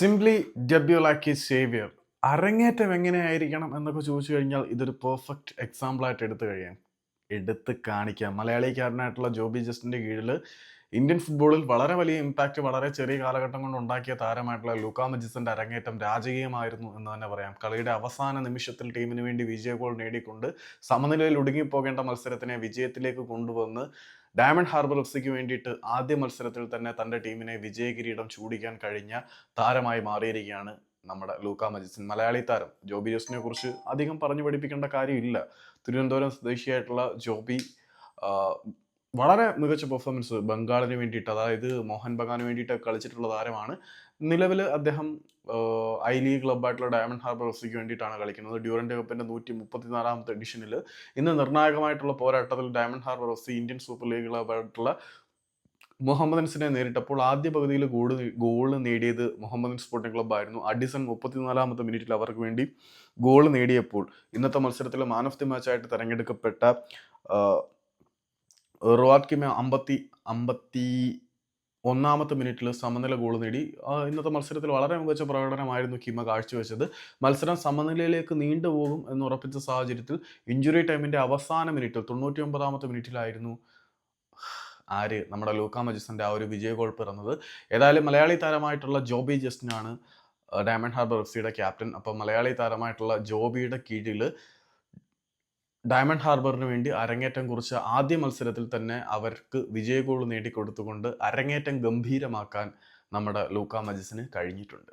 Simply W ലാക്കി Xavier അരങ്ങേറ്റം എങ്ങനെയായിരിക്കണം എന്നൊക്കെ ചോദിച്ചു കഴിഞ്ഞാൽ ഇതൊരു പെർഫെക്റ്റ് എക്സാമ്പിൾ ആയിട്ട് എടുത്തു കഴിയാം. എടുത്ത് കാണിക്കാം. മലയാളിക്കാരനായിട്ടുള്ള ജോബി ജസ്റ്റിന്റെ കീഴിൽ ഇന്ത്യൻ ഫുട്ബോളിൽ വളരെ വലിയ ഇമ്പാക്റ്റ് വളരെ ചെറിയ കാലഘട്ടം കൊണ്ട് ഉണ്ടാക്കിയ താരമായിട്ടുള്ള ലൂക്കാ മജിസിന്റെ അരങ്ങേറ്റം രാജകീയമായിരുന്നു എന്ന് തന്നെ പറയാം. കളിയുടെ അവസാന നിമിഷത്തിൽ ടീമിന് വേണ്ടി വിജയ ഗോൾ നേടിക്കൊണ്ട് സമനിലയിൽ ഒടുങ്ങിപ്പോകേണ്ട മത്സരത്തിനെ വിജയത്തിലേക്ക് കൊണ്ടുവന്ന് ഡയമണ്ട് ഹാർബർ എഫ് സിക്ക് വേണ്ടിയിട്ട് ആദ്യ മത്സരത്തിൽ തന്നെ തന്റെ ടീമിനെ വിജയകിരീടം ചൂടിക്കാൻ കഴിഞ്ഞ താരമായി മാറിയിരിക്കുകയാണ് നമ്മുടെ ലൂക്ക മജിസിൻ. മലയാളി താരം ജോബി ജോസിനെ കുറിച്ച് അധികം പറഞ്ഞു പഠിപ്പിക്കേണ്ട കാര്യമില്ല. തിരുവനന്തപുരം സ്വദേശിയായിട്ടുള്ള ജോബി വളരെ മികച്ച പെർഫോമൻസ് ബംഗാളിന് വേണ്ടിയിട്ട് അതായത് മോഹൻ ബഗാന് വേണ്ടിയിട്ട് കളിച്ചിട്ടുള്ള താരമാണ്. നിലവിൽ അദ്ദേഹം ഐ ലീഗ് ക്ലബ്ബായിട്ടുള്ള ഡയമണ്ട് ഹാർബർ എഫ് സിക്ക് വേണ്ടിയിട്ടാണ് കളിക്കുന്നത്. ഡ്യൂറന്റ് കപ്പിന്റെ നൂറ്റി മുപ്പത്തിനാലാമത്തെ എഡിഷനിൽ ഇന്ന് നിർണായകമായിട്ടുള്ള പോരാട്ടത്തിൽ Diamond Harbour F C Indian Super League ക്ലബ്ബായിട്ടുള്ള മുഹമ്മദൻസിനെ നേരിട്ടപ്പോൾ ആദ്യ പകുതിയിൽ ഗോൾ ഗോൾ നേടിയത് മുഹമ്മദൻ സ്പോർട്ടിംഗ് ക്ലബ്ബായിരുന്നു അഡിസൺ മുപ്പത്തിനാലാമത്തെ മിനിറ്റിൽ അവർക്ക് വേണ്ടി ഗോൾ നേടിയപ്പോൾ ഇന്നത്തെ മത്സരത്തിൽ മാൻ ഓഫ് ദി മാച്ചായിട്ട് തിരഞ്ഞെടുക്കപ്പെട്ട ആ, റോവാറ്റ് കിമ അമ്പത്തി അമ്പത്തി ഒന്നാമത്തെ മിനിറ്റിൽ സമനില ഗോൾ നേടി. ഇന്നത്തെ മത്സരത്തിൽ വളരെ മികച്ച പ്രകടനമായിരുന്നു കിമ കാഴ്ചവെച്ചത്. മത്സരം സമനിലയിലേക്ക് നീണ്ടുപോകും എന്ന് ഉറപ്പിച്ച സാഹചര്യത്തിൽ ഇഞ്ചുറി ടൈമിന്റെ അവസാന മിനിറ്റിൽ തൊണ്ണൂറ്റി ഒമ്പതാമത്തെ മിനിറ്റിലായിരുന്നു ആര് നമ്മുടെ ലൂക്ക മജിസന്റെ ആ ഒരു വിജയ ഗോൾ പിറന്നത്. ഏതായാലും മലയാളി താരമായിട്ടുള്ള ജോബി ജസ്റ്റിനാണ് ഡയമണ്ട് ഹാർബർ എഫ് സിയുടെ ക്യാപ്റ്റൻ. അപ്പോൾ മലയാളി താരമായിട്ടുള്ള ജോബിയുടെ കീഴിൽ ഡയമണ്ട് ഹാർബറിന് വേണ്ടി അരങ്ങേറ്റം കുറിച്ച ആദ്യ മത്സരത്തിൽ തന്നെ അവർക്ക് വിജയഗോൾ നേടിക്കൊടുത്തുകൊണ്ട് അരങ്ങേറ്റം ഗംഭീരമാക്കാൻ നമ്മുടെ ലൂക്ക മജിസിന് കഴിഞ്ഞിട്ടുണ്ട്.